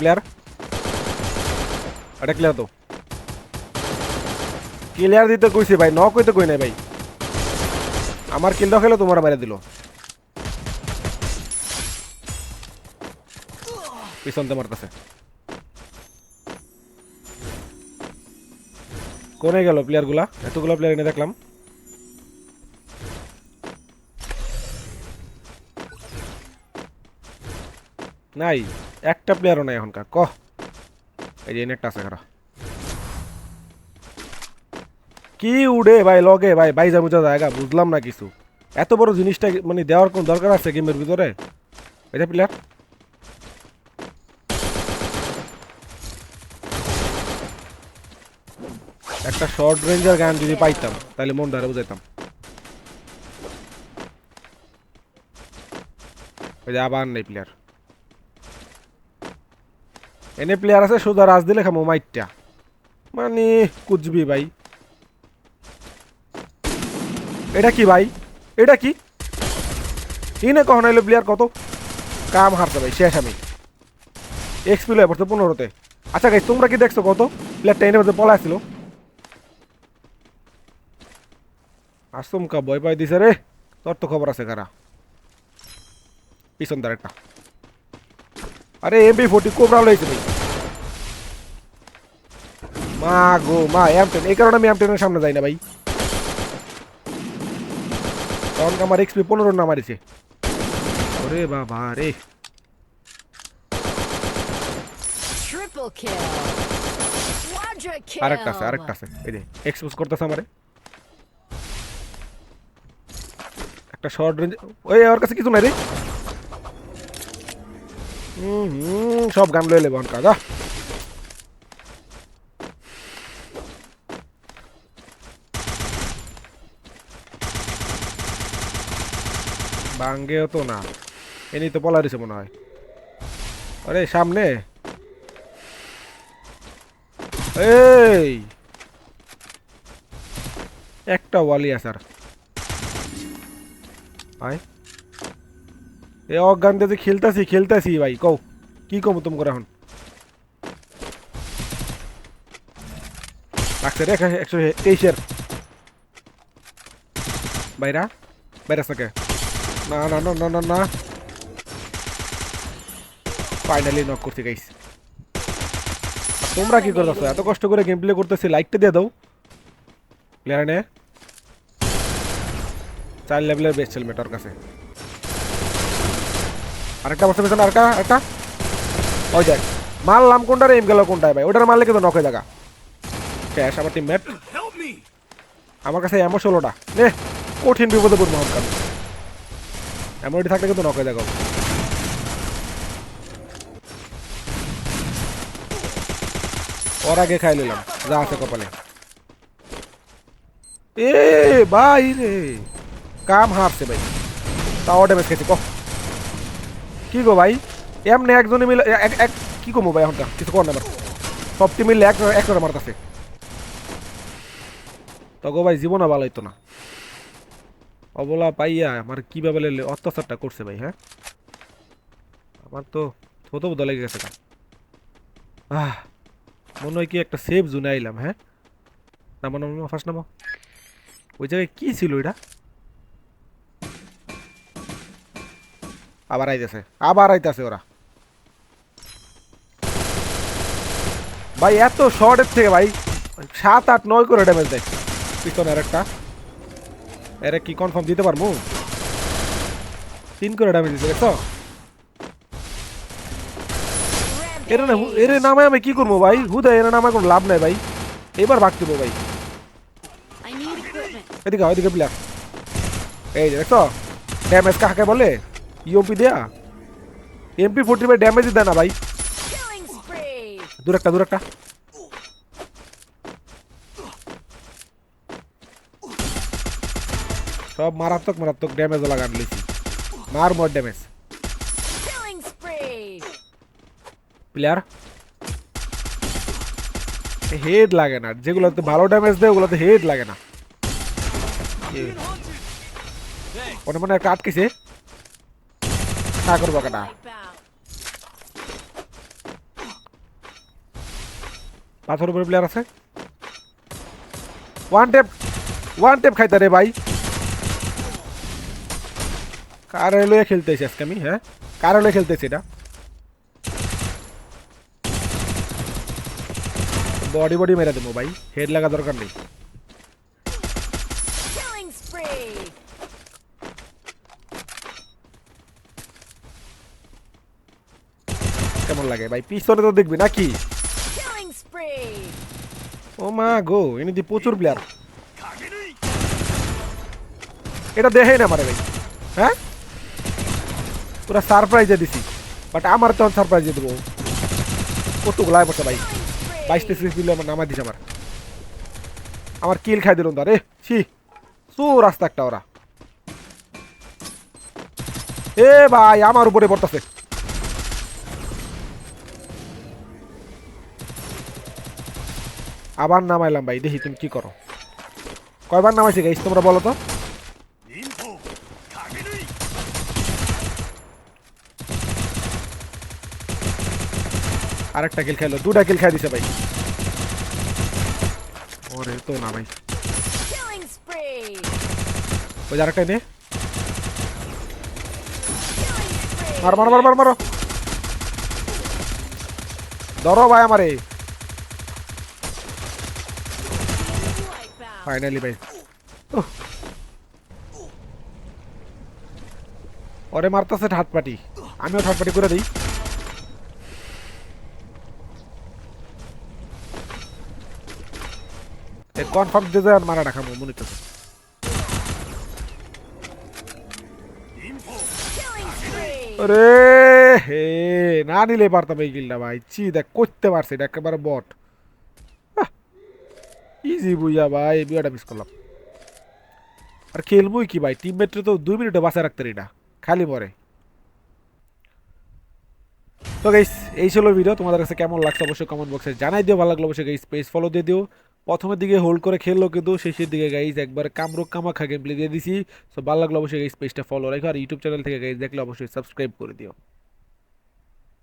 Player এটা clear তো clear দিতে কইছি ভাই ন কইতে কই নাই ভাই। আমার কিলটা খেলে, তোমার বাইরে দিল। পিছনতে মারতেছে। কোনে গেল প্লেয়ারগুলা? এতগুলো প্লেয়ার এনে দেখলাম। নাই, একটা প্লেয়ারও নাই এখনকার। কহ। এই যে একটা আছে খারা কি উড়ে ভাই, লগে ভাই, বাইজা বুঝা জায়গা, বুঝলাম না কিছু। এত বড় জিনিসটা মানে দেওয়ার কোন দরকার আছে গেমের ভিতরে? এটা প্লেয়ার একটা শর্ট রেঞ্জের গান যদি পাইতাম, তাহলে মন দ্বারা বুঝাইতাম। আবার নেই প্লেয়ার এনে প্লেয়ার আছে, সোজা রাজ দিলে খামো মাইটটা। মানে কুচবি ভাই। এটা কি ভাই? এটা কি? ইনে কখন আইলো প্লেয়ার কত? কাম হারছে ভাই, শেষ আমি। এক্সপি লয়ে পড়ছে পনেরোতে। আচ্ছা গাই তোমরা কি দেখছ কত? প্লেয়ারটা এনে মধ্যে পলা আসছিল। আসমকা ভয় পাই দিছে রে। তোর তো খবর আছে কারা পিছন তার একটা আরে এমবি ফোর্টি কোবরা লইছে ভাই মা গো মা এম টেন এই কারণে আমি এম টেনের সামনে যাই না ভাই। তখন আমার এক্সপি পনেরো না মারিছে। ওরে বাবা রে. আরেকটা আছে আরেকটা আছে। এই যে এক্সপোজ করতেছে আমারে। একটা শর্ট রেঞ্জ ওই ওর কাছে কিছু নাই রে। সব গান লয়ে লেবো কাজা বাঙ্গেও তো না। এনি তো পলা দিছে মনে হয়। আরে, সামনে। এই! একটা ওয়ালি আছে আর। আয়। এ অজ্ঞান দিয়ে খেলতাছি খেলতাছি, ভাই, কও, কি কম তুমি করে এখন রাখছে রে একশো- তেইশের বাইরা বাইরা থাকে না না না না না না। ফাইনালি নক করতে গাইস তোমরা কি করতেছো? এত কষ্ট করে গেম প্লে করতেছি লাইকটা দিয়ে দাও। প্লেয়ার নে। চার লেভেলের বেস্ট হেলমেট ওর কাছে। আরেকটা বসে পেছনে আরেকটা আরেকটা। ওই দেখ মারলাম কোনটার এম গেল কোনটায় ভাই? ওটার মারলে কিন্তু নক হয়ে জায়গা শেষ আমার টিম আমার কাছে এমন ষোলোটা। নে কঠিন বিপদে পড়ব আমার। কারণ এমনটি থাকলে কিন্তু নক হয়ে জায়গা ওর আগে খাই নিলাম যা আছে কপালে। এ ভাই রে। কাম হারছে ভাই। তাও ড্যামেজ খেয়েছে কহ কি গো ভাই? এমনি একজনে মিলে এক কি কমো ভাই এখনকার কিছু কর না আমার সব টিম মিলে এক এক আমার কাছে তো গো ভাই জীবনে ভালো হইতো না। অবলা পাইয়া আমার কীভাবে অত্যাচারটা করছে ভাই হ্যাঁ? আমার তো থতো বোধ লেগে গেছে আহ, মনে হয় কি একটা সেফ জোনে আইলাম হ্যাঁ? নামো নামো ফার্স্ট নামো। ওই জায়গায় কী ছিল এটা? আবার আইতেছে। আবার আইতেছে ওরা। ভাই এত শর্টের থেকে ভাই সাত আট নয় করে ড্যামেজ দেয়। আর একটা এরা কি কনফার্ম দিতে পারব? তিন করে ড্যামেজ দিতে দেখছ? এরা না এর নামে আমি কি করব ভাই? হুদা এর নামে কোনো লাভ নাই ভাই। এবার ভাগ দেবো ভাই. এদিকে এদিকে প্লেয়ার এই যে দেখছ? ড্যামেজ কাকে বলে? ইউপি দেয়া? এমপি ফোর্টি ভাই ড্যামেজই দেয় না ভাই। দূর একটা দূর একটা। সব মারাত্মক মারাত্মক ড্যামেজ লাগান লিছি মার মোর ড্যামেজ প্লেয়ার হেড লাগে না। যেগুলোতে ভালো ড্যামেজ দেয় ওগুলোতে হেড লাগে না। মনে হয় একটা আটকেছে। না করব কেনা Wipeout. পাথর উপরে প্লেয়ার আছে। ওয়ান টেপ ওয়ান টেপ খাইতে রে ভাই। কারে লয়ে খেলতেছি আজকে আমি হ্যাঁ? কারে লয়ে খেলতেছি এটা? বডি বডি মেরে দেবো ভাই। হেড লাগা দরকার নেই। কেমন লাগে? ভাই পিছনে তো দেখবি নাকি? ও মা গো এনে দি প্রচুর প্লেয়ার এটা দেখেই না মারে ভাই। হ্যাঁ? পুরো সারপ্রাইজে দিছি। বাট আমার তখন সারপ্রাইজে দেবো। কত আয় বসে ভাই. বাইশ তেইশ দিলে আমার নামা দিছে আমার। আমার কিল খাই দিল আরে ছি সু রাস্তা একটা ওরা। এ ভাই আমার উপরে পড়তেছে। আবার নামাইলাম ভাই দেখি তুমি কি করো। কয়বার নামাইছি গাইস তোমরা বলো তো? আরেকটা কিল খাইলো দুটা কিল খাই দিছে ভাই। ওরে তো না ভাই. ওই আরেকটা নে। মার মার মার মারো। ধরো ভাই আমারে। ফাইনালি ভাই। ওরে মারতেছে ঠাট পাটি আমিও ঠাট পাটি করে দিই কনফার্ম দিয়ে যায় মারা রাখাবো মনে হচ্ছে Killing spree. রে হে না নিলে পারতাম এই গিলটা ভাই চি দেখ করতে পারছে এটা একেবারে বট ইজি বুইয়া ভাই, বিয়াটা মিস করলাম। আর খেলবই কি ভাই? টিমমেটরে তো দুই মিনিটে বাঁচায় রাখতে এটা খালি মরে। তো গাইস এই ছিল ভিডিও তোমাদের কাছে কেমন লাগছে অবশ্যই কমেন্ট বক্সে জানাই দিও, ভালো লাগল অবশ্যই গাইস পেজ ফলো দিয়ে দিও। প্রথমের দিকে হোল্ড করে খেললো কিন্তু, শেষের দিকে গাইজ একবার কামরুক কামাখা গেম প্লে দিয়ে দিছি। সো ভালো লাগল অবশ্যই গাইস পেজটা ফলো রাখো, আর ইউটিউব চ্যানেল থেকে গাইজ দেখলে অবশ্যই সাবস্ক্রাইব করে দিও।